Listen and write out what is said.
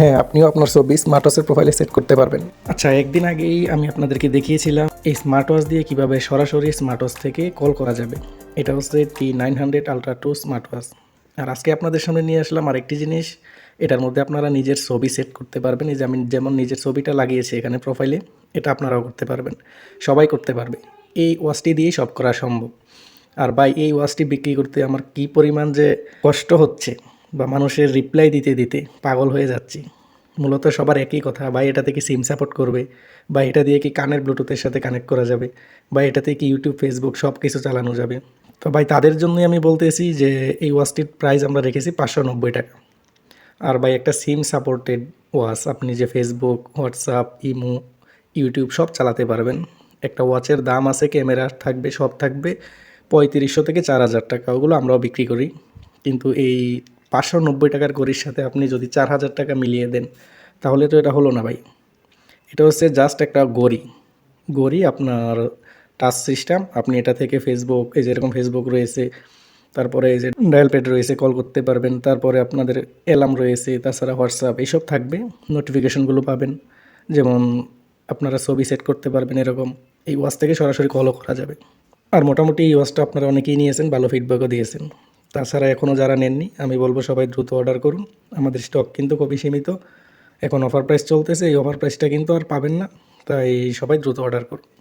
হ্যাঁ আপনিও আপনার ছবি স্মার্ট ওয়াচের প্রোফাইলে সেট করতে পারবেন। আচ্ছা একদিন আগেই আমি আপনাদেরকে দেখিয়েছিলাম এই স্মার্ট ওয়াচ দিয়ে কীভাবে সরাসরি স্মার্ট ওয়াচ থেকে কল করা যাবে। এটা হচ্ছে T nine hundred ultra two smart watch আর আজকে আপনাদের সামনে নিয়ে আসলাম আরেকটি জিনিস, এটার মধ্যে আপনারা নিজের ছবি সেট করতে পারবেন। এই যে আমি যেমন নিজের ছবিটা লাগিয়েছি এখানে প্রোফাইলে এটা আপনারাও করতে পারবেন। সবাই করতে পারবে। এই ওয়াচটি দিয়েই সব করা সম্ভব। আর ভাই, এই ওয়াচটি বিক্রি করতে আমার কি পরিমাণ যে কষ্ট হচ্ছে। বা মানুষের রিপ্লাই দিতে দিতে পাগল হয়ে যাচ্ছি। মূলত সবার একই কথা, ভাই এটা থেকে সিম সাপোর্ট করবে, বা এটা দিয়ে কি কানের ব্লুটুথের সাথে কানেক্ট করা যাবে, বা এটাতে কি ইউটিউব ফেসবুক সব কিছু চালানো যাবে। তো ভাই তাদের জন্যই আমি বলতেছি যে এই ওয়াচটির প্রাইস আমরা রেখেছি পাঁচশো নব্বই টাকা। আর ভাই একটা সিম সাপোর্টেড ওয়াচ আপনি যে ফেসবুক হোয়াটসঅ্যাপ ইমো ইউটিউব সব চালাতে পারবেন। একটা ওয়াচের দাম আছে ক্যামেরা থাকবে, সব থাকবে পঁয়ত্রিশশো থেকে চার হাজার টাকা, ওগুলো আমরাও বিক্রি করি। কিন্তু এই পাঁচশো নব্বই টাকার গড়ির সাথে আপনি যদি চার হাজার টাকা মিলিয়ে দেন, তাহলে তো এটা হলো না ভাই। এটা হচ্ছে জাস্ট একটা গড়ি। গড়ি আপনার টাচ সিস্টেম আপনি এটা থেকে ফেসবুক এই যেরকম ফেসবুক রয়েছে, তারপরে এই যে ডায়াল প্যাড রয়েছে কল করতে পারবেন, তারপরে আপনাদের অ্যালার্ম রয়েছে, তাছাড়া হোয়াটসঅ্যাপ এইসব থাকবে নোটিফিকেশনগুলো পাবেন, যেমন আপনারা ছবি সেট করতে পারবেন এরকম, এই ওয়াচ থেকে সরাসরি কলও করা যাবে। আর মোটামুটি এই ওয়াচটা আপনারা অনেকেই নিয়েছেন, ভালো ফিডব্যাকও দিয়েছেন। তাছাড়া এখনও যারা নেননি, আমি বলব সবাই দ্রুত অর্ডার করুন। আমাদের স্টক কিন্তু খুবই সীমিত। এখন অফার প্রাইস চলতেছে, এই অফার প্রাইসটা কিন্তু আর পাবেন না। তাই সবাই দ্রুত অর্ডার করুন।